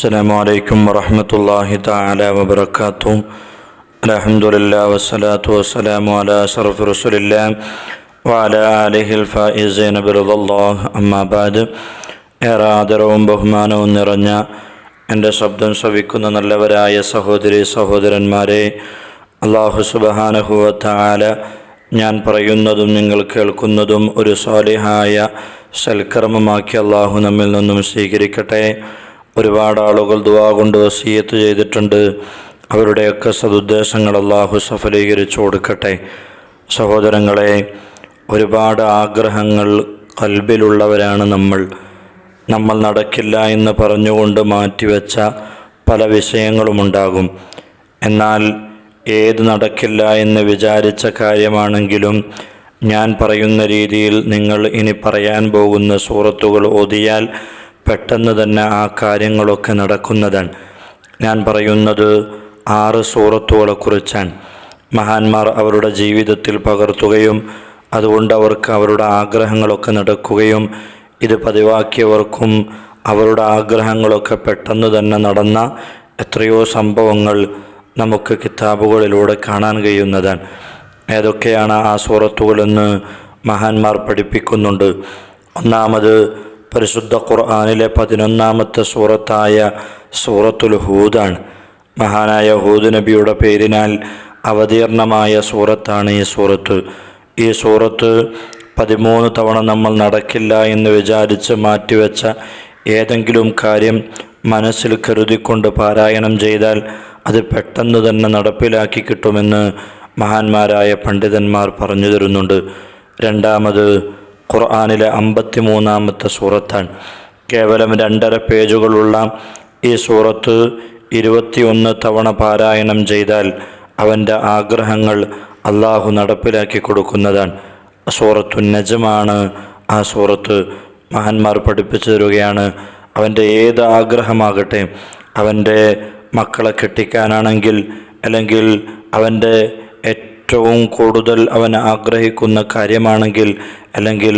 السلام عليكم ورحمة الله تعالى وبركاته الحمد لله والصلاة والسلام على أشرف رسول الله وعلى آله الفائزين برضا الله أما بعد ഏറെ ആദരവും ബഹുമാനവും നിറഞ്ഞ എൻ്റെ ശബ്ദം ശ്രവിക്കുന്ന നല്ലവരായ സഹോദരി സഹോദരന്മാരെ അള്ളാഹു സുബഹാനഹുവത്താല ഞാൻ പറയുന്നതും നിങ്ങൾ കേൾക്കുന്നതും ഒരു സ്വാലിഹായ സൽക്കർമ്മമാക്കി അള്ളാഹു നമ്മിൽ നിന്നും സ്വീകരിക്കട്ടെ ഒരുപാട് ആളുകൾ ദുവാ കൊണ്ട് വസീയത്ത് ചെയ്തിട്ടുണ്ട്. അവരുടെയൊക്കെ സതുദ്ദേശങ്ങൾ അള്ളാഹു സഫലീകരിച്ചു കൊടുക്കട്ടെ. സഹോദരങ്ങളെ ഒരുപാട് ആഗ്രഹങ്ങൾ കൽബിലുള്ളവരാണ് നമ്മൾ. നമ്മൾ നടക്കില്ല എന്ന് പറഞ്ഞുകൊണ്ട് മാറ്റിവെച്ച പല വിഷയങ്ങളുമുണ്ടാകും എന്നാൽ ഏത് നടക്കില്ല എന്ന് വിചാരിച്ച കാര്യമാണെങ്കിലും ഞാൻ പറയുന്ന രീതിയിൽ നിങ്ങൾ ഇനി പറയാൻ പോകുന്ന സൂറത്തുകൾ ഓതിയാൽ പെട്ടെന്ന് തന്നെ ആ കാര്യങ്ങളൊക്കെ നടക്കുന്നതാണ്. ഞാൻ പറയുന്നത് ആറ് സൂറത്തുകളെക്കുറിച്ചാണ് മഹാന്മാർ അവരുടെ ജീവിതത്തിൽ പകർത്തുകയും അതുകൊണ്ട് അവർക്ക് അവരുടെ ആഗ്രഹങ്ങളൊക്കെ നടക്കുകയും ഇത് പതിവാക്കിയവർക്കും അവരുടെ ആഗ്രഹങ്ങളൊക്കെ പെട്ടെന്ന് തന്നെ നടന്ന എത്രയോ സംഭവങ്ങൾ നമുക്ക് കിതാബുകളിലൂടെ കാണാൻ കഴിയുന്നതാണ്. ഏതൊക്കെയാണ് ആ സൂറത്തുകളെന്ന് മഹാന്മാർ പഠിപ്പിക്കുന്നുണ്ട്. ഒന്നാമത് പരിശുദ്ധ ഖുർആാനിലെ പതിനൊന്നാമത്തെ സൂറത്തായ സൂറത്തുൽ ഹൂദാണ്. മഹാനായ ഹൂദ് നബിയുടെ പേരിനാൽ അവതീർണമായ സൂറത്താണ് ഈ സൂറത്ത്. ഈ സൂറത്ത് പതിമൂന്ന് തവണ നമ്മൾ നടക്കില്ല എന്ന് വിചാരിച്ച് മാറ്റിവെച്ച ഏതെങ്കിലും കാര്യം മനസ്സിൽ കരുതിക്കൊണ്ട് പാരായണം ചെയ്താൽ അത് പെട്ടെന്ന് തന്നെ നടപ്പിലാക്കി കിട്ടുമെന്ന് മഹാന്മാരായ പണ്ഡിതന്മാർ പറഞ്ഞു തരുന്നുണ്ട്. രണ്ടാമത് ഖുർആാനിലെ അമ്പത്തി മൂന്നാമത്തെ സൂറത്താണ്. കേവലം രണ്ടര പേജുകളുള്ള ഈ സൂറത്ത് ഇരുപത്തിയൊന്ന് തവണ പാരായണം ചെയ്താൽ അവന്റെ ആഗ്രഹങ്ങൾ അള്ളാഹു നടപ്പിലാക്കി കൊടുക്കുന്നതാണ്. സൂറത്തു നജമാണ്. ആ സൂറത്ത് മഹാന്മാർ പഠിപ്പിച്ചു തരികയാണ്. അവന്റെ ഏത് ആഗ്രഹമാകട്ടെ അവന്റെ മക്കളെ കെട്ടിക്കാനാണെങ്കിൽ അല്ലെങ്കിൽ അവന്റെ ഏറ്റവും കൂടുതൽ അവൻ ആഗ്രഹിക്കുന്ന കാര്യമാണെങ്കിൽ അല്ലെങ്കിൽ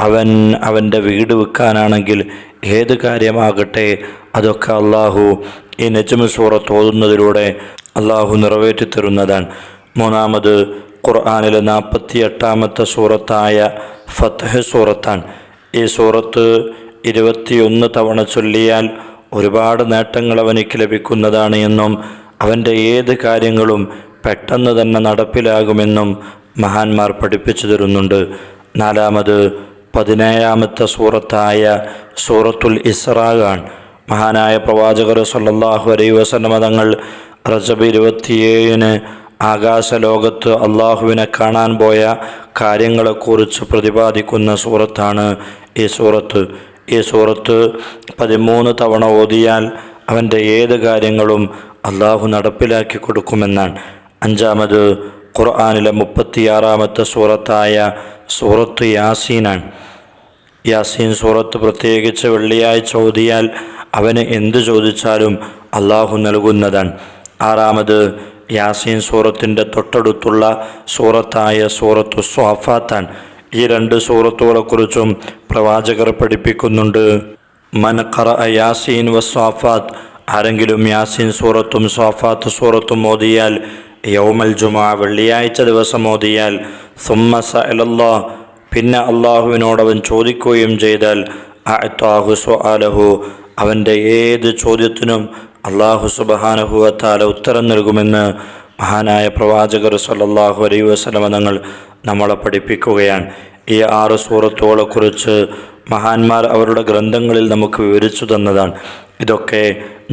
അവൻ അവന്റെ വീട് വിൽക്കാനാണെങ്കിൽ ഏത് കാര്യമാകട്ടെ അതൊക്കെ അള്ളാഹു ഈ നെജ്മ സൂറത്ത് ഓതുന്നതിലൂടെ അള്ളാഹു നിറവേറ്റി തരുന്നതാണ്. മൂന്നാമത് ഖുർആാനിലെ നാൽപ്പത്തി എട്ടാമത്തെ സൂറത്തായ ഫത്തഹ് സൂറത്താണ്. ഈ സൂറത്ത് ഇരുപത്തിയൊന്ന് തവണ ചൊല്ലിയാൽ ഒരുപാട് നേട്ടങ്ങൾ അവനിക്ക് ലഭിക്കുന്നതാണ് എന്നും അവന്റെ ഏത് കാര്യങ്ങളും പെട്ടെന്ന് തന്നെ നടപ്പിലാകുമെന്നും മഹാന്മാർ പഠിപ്പിച്ചു തരുന്നുണ്ട്. നാലാമത് പതിനേഴാമത്തെ സൂറത്തായ സൂറത്തുൽ ഇസ്രാഖാൻ മഹാനായ പ്രവാചകർ സല്ലാഹു അലൈഹി വസല്ലമ തങ്ങൾ റജബ് ഇരുപത്തിയേഴിന് ആകാശലോകത്ത് അള്ളാഹുവിനെ കാണാൻ പോയ കാര്യങ്ങളെക്കുറിച്ച് പ്രതിപാദിക്കുന്ന സൂറത്താണ് ഈ സൂറത്ത്. ഈ സൂറത്ത് പതിമൂന്ന് തവണ ഓതിയാൽ അവന്റെ ഏത് കാര്യങ്ങളും അള്ളാഹു നടപ്പിലാക്കി കൊടുക്കുമെന്നാണ്. അഞ്ചാമത് ഖുർആാനിലെ മുപ്പത്തിയാറാമത്തെ സൂറത്തായ സൂറത്ത് യാസീനാണ്. യാസീൻ സൂറത്ത് പ്രത്യേകിച്ച് വെള്ളിയാഴ്ച ഓതിയാൽ അവന് എന്ത് ചോദിച്ചാലും അള്ളാഹു നൽകുന്നതാണ്. ആറാമത് യാസീൻ സൂറത്തിന്റെ തൊട്ടടുത്തുള്ള സൂറത്തായ സൂറത്തു സ്വാഫാത്താൻ ഈ രണ്ട് സൂറത്തുകളെക്കുറിച്ചും പ്രവാചകർ പഠിപ്പിക്കുന്നുണ്ട്. മനക്കറ യാസീൻ വ സ്വാഫാത്ത് ആരെങ്കിലും യാസീൻ സൂറത്തും സ്വാഫാത്ത് സൂറത്തും ഓതിയാൽ യൗമൽ ജുമാ വെള്ളിയാഴ്ച ദിവസം ഓതിയാൽ സുമ്മ സഅലല്ലാ പിന്നെ അള്ളാഹുവിനോടവൻ ചോദിക്കുകയും ചെയ്താൽ അഅത്താഹു സുആലഹു അവന്റെ ഏത് ചോദ്യത്തിനും അള്ളാഹു സുബഹാനഹുവത്താല ഉത്തരം നൽകുമെന്ന് മഹാനായ പ്രവാചകർ സല്ലല്ലാഹു അലൈ വസ്ലമ തങ്ങൾ നമ്മളെ പഠിപ്പിക്കുകയാണ്. ഈ ആറ് സൂറത്തുകളെക്കുറിച്ച് മഹാന്മാർ അവരുടെ ഗ്രന്ഥങ്ങളിൽ നമുക്ക് വിവരിച്ചു തന്നതാണ്. ഇതൊക്കെ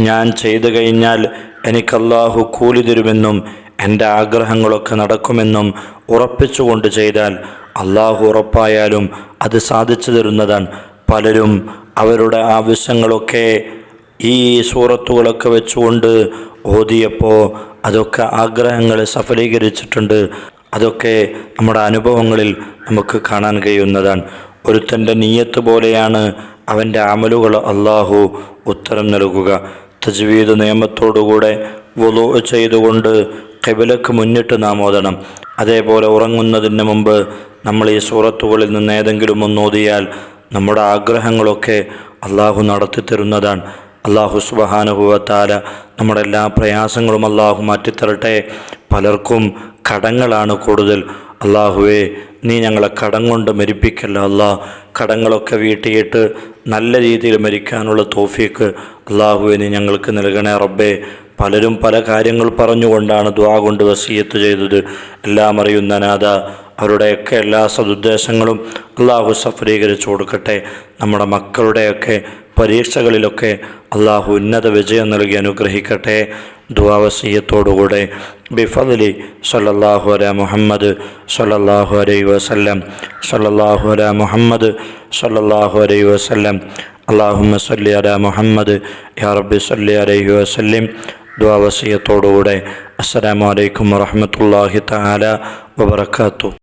ഞാൻ ചെയ്തു കഴിഞ്ഞാൽ എനിക്ക് അള്ളാഹു കൂലി തരുമെന്നും എന്റെ ആഗ്രഹങ്ങളൊക്കെ നടക്കുമെന്നും ഉറപ്പിച്ചുകൊണ്ട് ചെയ്താൽ അള്ളാഹു ഉറപ്പായാലും അത് സാധിച്ചു തരുന്നതാണ് പലരും അവരുടെ ആവശ്യങ്ങളൊക്കെ ഈ സൂറത്തുകളൊക്കെ വെച്ചുകൊണ്ട് ഓതിയപ്പോൾ അതൊക്കെ ആഗ്രഹങ്ങൾ സഫലീകരിച്ചിട്ടുണ്ട്. അതൊക്കെ നമ്മുടെ അനുഭവങ്ങളിൽ നമുക്ക് കാണാൻ കഴിയുന്നതാണ് ഒരുത്തന്റെ നീയത്ത് പോലെയാണ് അവന്റെ അമലുകൾ അള്ളാഹു ഉത്തരം നൽകുക. തജ്വീദ് നിയമത്തോടുകൂടെ വുളു ചെയ്തുകൊണ്ട് കെബിലക്ക് മുന്നിട്ട് നാം ഓതണം. അതേപോലെ ഉറങ്ങുന്നതിന് മുമ്പ് നമ്മൾ ഈ സൂറത്തുകളിൽ നിന്ന് ഏതെങ്കിലും ഒന്ന് ഓതിയാൽ നമ്മുടെ ആഗ്രഹങ്ങളൊക്കെ അള്ളാഹു നടത്തി തരുന്നതാണ്. അള്ളാഹു സുബഹാനുഭവത്താല നമ്മുടെ എല്ലാ പ്രയാസങ്ങളും അള്ളാഹു മാറ്റിത്തരട്ടെ. പലർക്കും കടങ്ങളാണ് കൂടുതൽ. അള്ളാഹുവേ നീ ഞങ്ങളെ കടം കൊണ്ട് മരിപ്പിക്കല്ല അല്ല. കടങ്ങളൊക്കെ വീട്ടിയിട്ട് നല്ല രീതിയിൽ മരിക്കാനുള്ള തോഫീക്ക് അള്ളാഹുവെ നീ ഞങ്ങൾക്ക് നൽകണേ റബ്ബേ. പലരും പല കാര്യങ്ങൾ പറഞ്ഞുകൊണ്ടാണ് ദ്വാ കൊണ്ട് വസീയത്ത് ചെയ്തത്. എല്ലാം അറിയുന്ന നാഥ. അവരുടെയൊക്കെ എല്ലാ സതുദ്ദേശങ്ങളും അള്ളാഹു സഫലീകരിച്ചു കൊടുക്കട്ടെ. നമ്മുടെ മക്കളുടെയൊക്കെ പരീക്ഷകളിലൊക്കെ അള്ളാഹു ഉന്നത വിജയം നൽകി അനുഗ്രഹിക്കട്ടെ. ദുവാവസീയത്തോടുകൂടെ ബിഫദലി സല്ലല്ലാഹു അല മുഹമ്മദ് സല്ലല്ലാഹു അലൈ വസല്ലം സല്ലല്ലാഹു അല മുഹമ്മദ് സല്ലല്ലാഹു അലൈ വസല്ലം. അള്ളാഹുമ്മ സല്ലി അല മുഹമ്മദ് യാ റബ്ബി സല്ലി അലൈഹി വസല്ലിം. ദുവാവസീയത്തോടുകൂടെ അസ്സലാമു അലൈക്കും വറഹ്മത്തുള്ളാഹി തആല വബറകാതുഹു